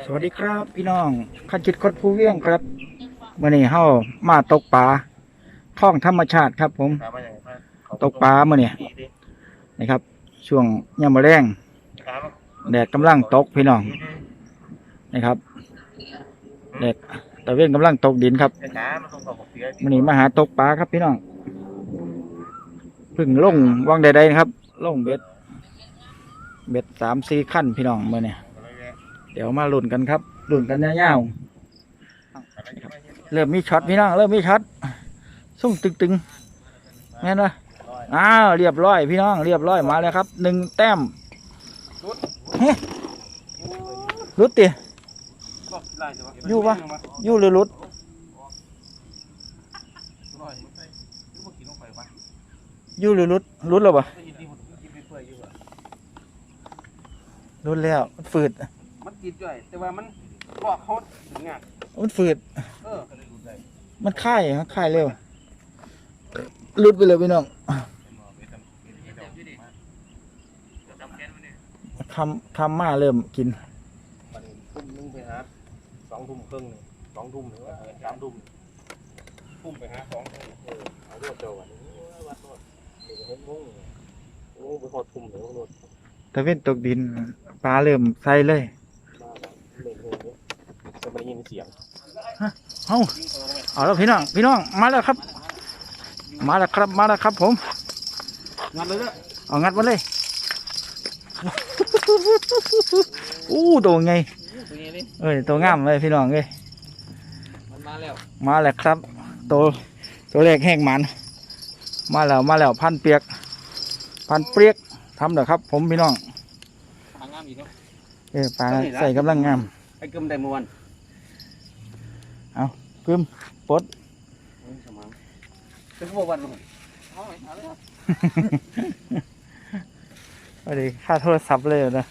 สวัสดีครับพี่น้องขันจิตคดผู้เวียงครับมื่อนี้เฮามาตกปลาท่องธรรมชาติครับ ผม ตกปลามื่อนี้นะครับ ช่วงยามมะแรงแดดกำลังตกพี่น้องนะครับแดดตะเวนกำลังตกดินครับมื่อนี้มาหาตกปลาครับพี่น้องเพึ่งลงวังใดๆนะครับลงเบ็ด เบ็ดสามสี่ขั้นพี่น้องมื่อนี้ เดี๋ยวมาลุ้นกันครับลุ้นกันยาวๆเริ่มมีช็อตพี่น้องเริ่มมีช็อตสุ่งตึงๆแม่นวะอ้าวเรียบร้อยพี่น้องเรียบร้อยมาแล้วครับหนึ่งแต้มเฮ้ยรุดติอยู่ปะอยู่หรือรุดอยู่หรือรุดรุดแล้วปะรุดแล้วมันฝืดมัน กินด้วย แต่ว่ามันบอกเขาถึงอะมันฝืด เออมันค่ายมันค่ายเร็วหลุดไปเลยพี่น้องคำคำมาเริ่มกินมันทุ่มนึงไปหาสองทุ่มครึ่งนี่สองทุ่มหรือว่าสามทุ่มทุ่มไปหาสองทุ่มเออเอารวดเดียวกันวัดรวดเดี๋ยวเห็นงงโอ้ไปหอดทุ่มเดี๋ยวรวดตะเว้นตกดินปลาเริ่มใส่เลยมาเล่นเลย จะไม่ได้ยินเสียงเอาเอาแล้วพี่น้อง พี่น้อง มาแล้วครับ มาแล้วครับ มาแล้วครับ ผม งัดเลยเด้อเอางัดมาเลย อู้ตัวไงตัวนี้นี่เอ้ยตัวงามเลยพี่น้องเอ้ยมันมาแล้ว มาแล้วครับ ตัวตัวแรกแห้งมัน มาแล้ว มาแล้วพันเปียก พันเปรียกทำเด้อครับ ผมพี่น้องทางงามอีกแล้วเออปลาใส่กำลังงาม ไอ้กึมได้เมื่อวัน กึมปลดสมังเป็นพวกวันเลยเอาเลยเอาเลยพอดีค่าโทรศัพท์เลยนะ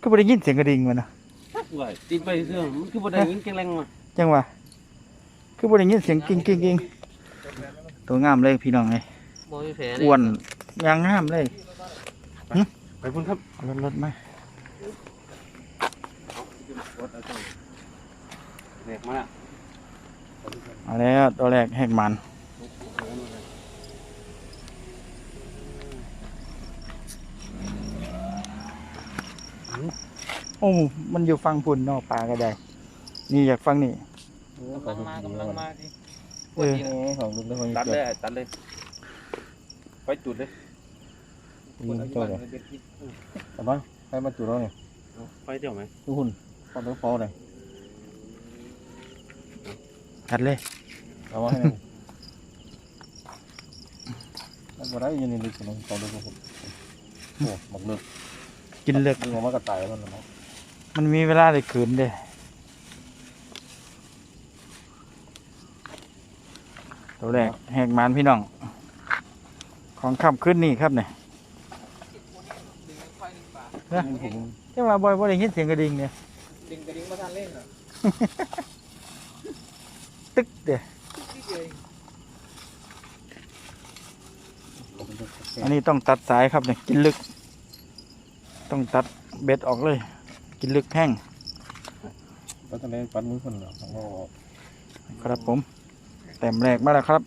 ก็ไม่ได้ยินเสียงกระดิ่งมันนะไหวตีนไปเรื่องมันคือบ่ได้ยินแกงแรงมาจังหวะคือไม่ได้ยินเสียงกิ้งกิ้งกิ้งตัวงามเลยพี่น้องเลยบ่มีแผลอ้วนยางงามเลยไปพุ่นครับเอารถรถมา เด็กมาละเอาแล้วตัวแรกแหกมันโอ้ มันอยู่ฟังพุ่นเนอกปลาก็ได้ นี่อยากฟังนี่กำลังมากำลังมาดิเออของลุงเลยตัดเลยตัดเลยไปจุดเลยยิงเจ้าเลยแต่ว่าให้มาจุดเราเนี่ยไปเดี๋ยวไหมทุกคน พอตัวพอเลยตัดเลยเอาไว้ให้มันแล้วก็ได้ยินในลึกของตัวลึกผมโอ้หมกลึกกินเลือกดึงออกมากระต่ายมันนะ มันมีเวลาได้คืนเด้ตัวแรกแหกมันพี่น้อง ของค่ำขึ้นนี่ครับเนี่ยผมใช่ว่าบอยบ่ได้ยินเสียงกระดิ่งเนี่ย ดึงกระดิ่งมาทานเล่นเหรอตึกเด้อันนี้ต้องตัดสายครับเนี่ยกินลึก ต้องตัดเบ็ดออกเลย กินลึกแห้งก็จะเล่นปัดมือคนเหรอแล้วก็ครับผม แต้มแรกมาแล้วครับ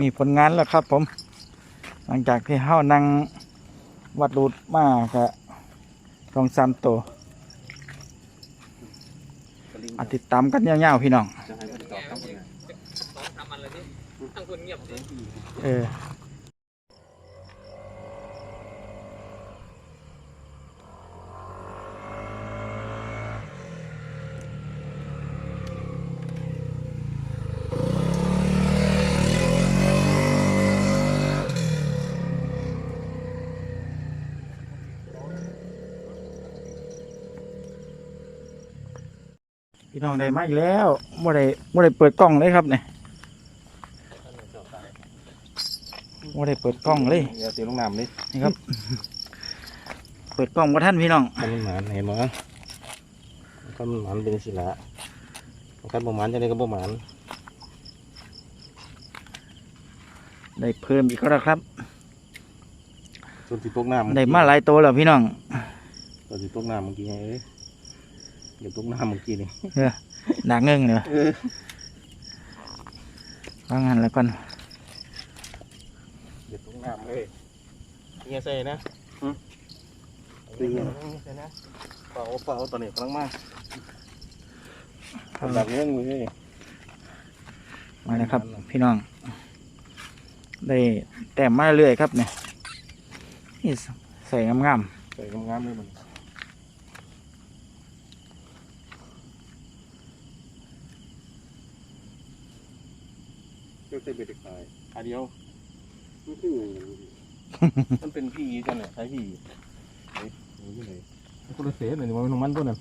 มีผลงานแล้วครับผม หลังจากที่เฮานั่งวัดรูดมากะ สองสามตัวกระดิ่งอาติดตามกันยาวๆพี่น้องจะให้คนตอบทั้งคนสองสามอันเลยดิทั้งคนเงียบเลยเออ พี่น้องได้มาอีกแล้วบ่ได้บ่ได้เปิดกล้องเลยครับเนี่ยบ่ได้เปิดกล้องเลยเดี๋ยวเสียลงน้ำเลยนี่ครับ เปิดกล้องบ่ท่านพี่น้องมันหมานเห็นมั้ยก็มันหมานเป็นสิละกันบ่หมานจะได้ก็บ่หมานได้เพิ่มอีกแล้วครับตัวที่ตกน้ำได้มาหลายตัวแล้วพี่น้องตัวที่ตกน้ำเมื่อกี้ไง เอ้ยเดี๋ยวตกน้ำเมื่อกี้นี่เออดักเงิงเนอะเออว่างั้นแล้วก่อนเดี๋ยวตกน้ำเอ้ยเงี้ยใส่นะตีเงี้ยใส่นะเปล่าเปล่าตอนนี้กำลังมาแบบนี้มึงเลยมาแล้วครับ พี่น้อง ได้แต้มมาเรื่อยครับเนี่ยนี่ใส่งามใส่งามๆเลยมัน จ้าเต้เบ็ดขายขาเดียวมันคือมันเป็นพี่จังเนี่ยใช้พี่เฮ้ยนี่อยู่ไหนมันคนละเศษเลยนี่มันของมันตัวนั้น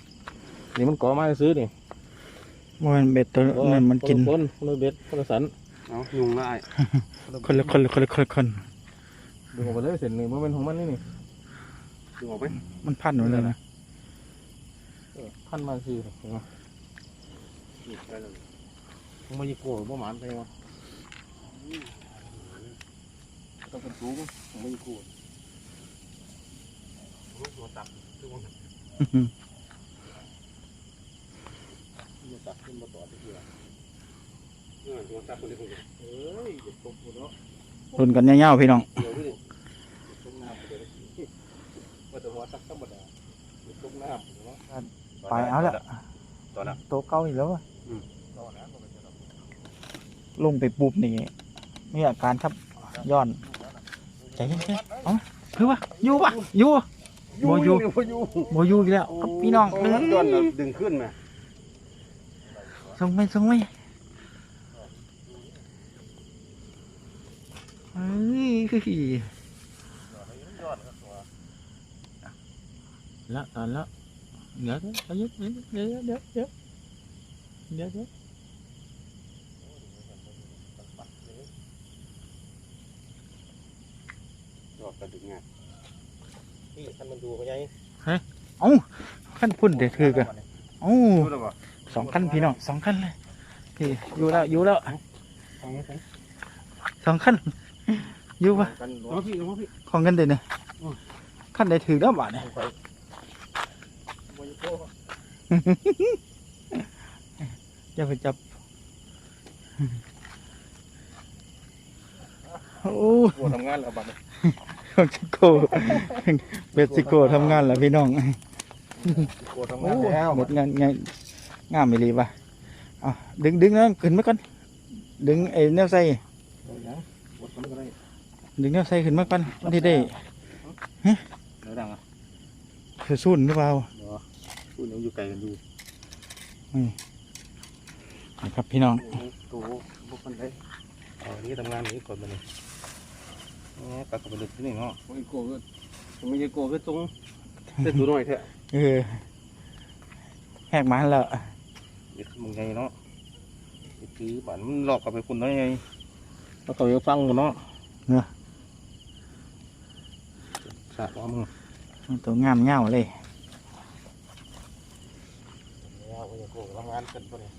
นี่มันก่อมาซื้อนี่มันเบ็ดตัวนั้นมันกินคนคนละเบ็ดคนละสันเอายุงได้คนละคนละคนละคนละคนดึงออกไปเลยเสร็จนี่มันเป็นของมันนี่นี่ดึงออกไปมันพันอยู่เลยนะพันมาซื้อเห็นไหมนี่ได้เลยมันยิ่โกรธมันหมานไปวะ ต้องเป็นสูงมันไม่ยิ่งโกรธตัวตับคือว่ามันตัดขึ้นมาต่อตะเกียบเออตัวตับคนนี้คนเดียวเอ้ยเด็กตกหมดเนาะรุนกันเงาวๆพี่น้องเดี๋ยวนี่เด็กตกน้ำไปเลยว่าแต่หัวตักธรรมดาเด็กตกน้ำเนาะไปเอาละตอนนั้นโตะเก้าอีกแล้วอะรอนะก็ไม่ใช่หรอกลงไปปุ๊บนี่ มีอาการครับย้อนใจเย็นๆเอ้าคือว่าอยู่ปะอยู่ บ่อยู่บ่อยู่โมอยู่อีกแล้วครับพี่น้องโอ้ยย้อนน่ะดึงขึ้นมาส่งไปส่งไปเฮ้ยละตอนละเดี๋ยวเดี๋ยวเดี๋ยวเดี๋ยวเดี๋ยวเดี๋ยวเดี๋ยวเดี๋ยว ยอด กระดึงไงพี่ท่านมันดูเขาใหญ่ขั้นพุ่นเดี๋ยวคือกันโอ้รู้แล้วบ่สองขั้นพี่น้องสองขั้นเลยพี่อยู่แล้วอยู่แล้วของนี้ของสองขั้นอยู่ปะกันเอาพี่เอาพี่ของกันเดี๋ยวนี้ขั้นได้ถือแล้วบาทเนี่ยไปมันยิ่งโกรธอย่าไปจับโอ้กลัวทำงานแล้วบัดนี้ ของชิโก้เบสซิโก้ทำงานแล้วพี่น้องกลัวทำโอ้งานแล้วหมดงานงานงามไม่รีป่ะเอาดึงดึงแล้วขึ้นมาก่อนดึงไอ้แนวใส่เอาอย่างกดมันก็ได้ดึงแนวใส่ขึ้นมาก่อนมันที่ได้เดี๋ยวดังอะคือสุ่นหรือเปล่าเดี๋ยวพูดยังอยู่ไกลกันอยู่นะครับพี่น้องโอ้โหพวกมันได้เอาอันนี้ทำงานนี้ก่อนมาเลย อ๋อตัดกับลึกที่นี่เนาะโอ้ยโกก็ผมไม่ใช่โกก็ตรงเส้นตัวน้อยแท้เออแหกมันแล้วเด็กมึงไงเนาะไอ้คือบ้านมันหลอกกลับไปคุณได้ไงแล้วก็ไปฟังกันเนาะสาดว่ามึงตัวงามเง่าเลยเนี่ยเอาไปโกงทำงานกันตัวนี้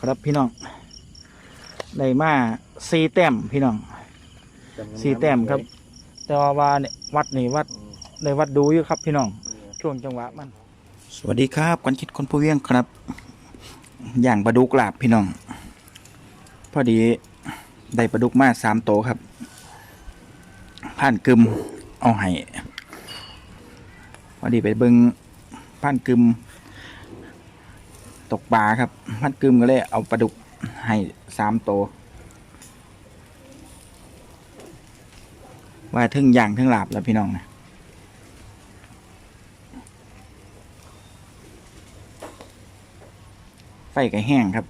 ครับพี่น้องได้มาสี่แต้มพี่น้องสี่แต้มครับ แต่ว่าว่าเนี่ยวัดนี่วัดได้วัดดูอยู่ครับพี่น้องช่วงจังหวะมัน สวัสดีครับกันคิดคนผู้เวียงครับ อย่างปลาดุกลาบพี่น้อง พอดีได้ปลาดุกมาสามโตวครับ ผ่านกึมเอาให้พอดีไปเบิงผ่านกึม ตกปลาครับผ่านกึมก็เลยเอาปลาดุกให้สามโตวว่าทึ่งย่างทึ่งหลาบแล้วพี่น้องนะไฟก็แห้งครับ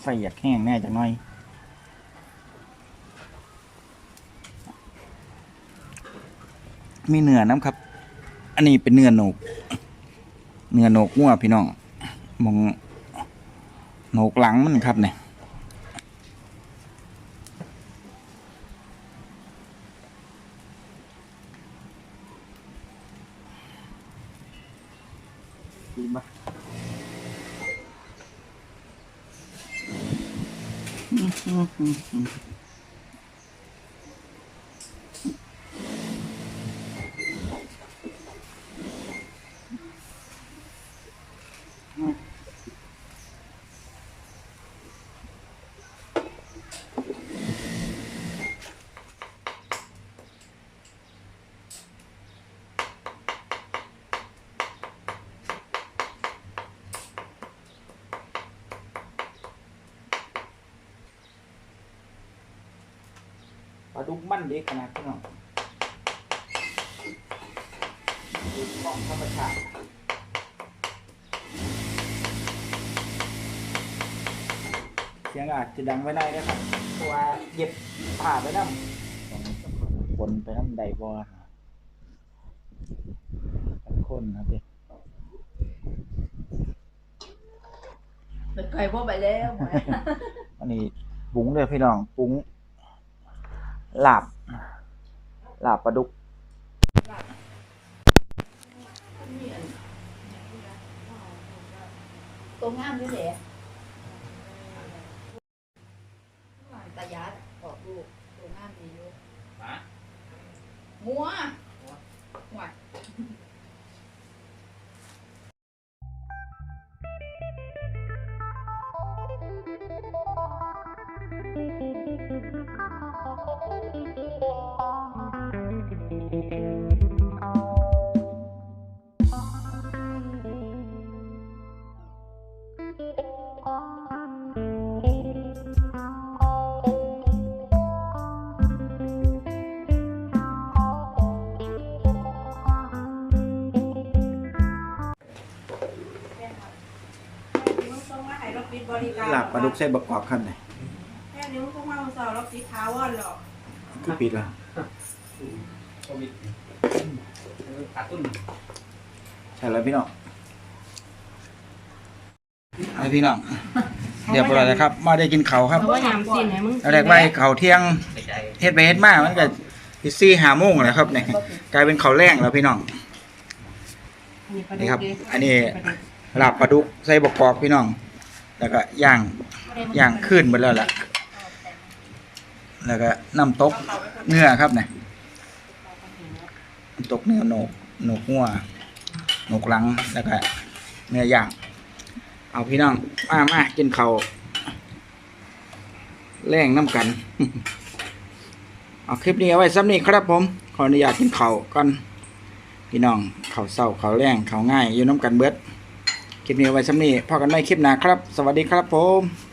ไฟอยากแห้งแน่จังน่อยมีเนื้อน้ำครับ อันนี้เป็นเนื้อหนก เนื้อโหนกงัวพี่น้องมองโหนกหลังมันครับเนี่ยดีปะ ปลาดุกมันเด็กขนาดพี่น้องดูของธรรมชาติเสียงอาจจะดังไว้ได้นะครับเพราะว่าเย็บผ่าไปน้ำบนไปน้ำใดบ่กันคนนะพี่มันไก่พวกไปแล้วหมออันนี้ปรุงเลยพี่น้องปรุ งลาบลาบปลาดุก ตัวงามด้วยแหละตายาดออกลูกตัวงามดีอยู่งัวงัว หลาบปลาดุกใส่บะกอกครับเนี่ยแค่นิ้วพวกเราสอบรับสีขาวอ่อนหรอ กคือปิดแล้วโควิดขาดตุ้นใช่แล้วพี่น้องไอพี่น้องเดี๋ยวพอแล้วนะครับ มาได้กินเขาวครับเพราะว่ายามสินให้มึงแรกๆไว้เขาวเที่ยงเฮ็ดไปเฮ็ดมามันก็พิซี่หาโมงแล้วครับเนี่ยกลายเป็นเขาวแรงแล้วพี่น้อง นี่ครับ อันนี้ลาบปลาดุกใส่บกกอกพี่น้อง แล้วก็ย่างย่างขึ้นหมดแล้วล่ะ แล้วก็น้ำตกเนื้อครับเนี่ยน้ำตกเนื้อโหนกโหนกหัวโหนกหลังแล้วก็เนื้อย่าง เอาพี่น้องมามากินเขาแรงน้ำกัน เอาคลิปนี้เอาไว้ซ้ำนี้ครับผม ขออนุญาตกินเขาก่อนพี่น้องเขาเศร้าเขาแรงเขาง่ายอยู่น้ำกันเบิดคลิปนี้เอาไว้ซ้ำนี้พอกันไม่คลิปหน้าครับ สวัสดีครับผม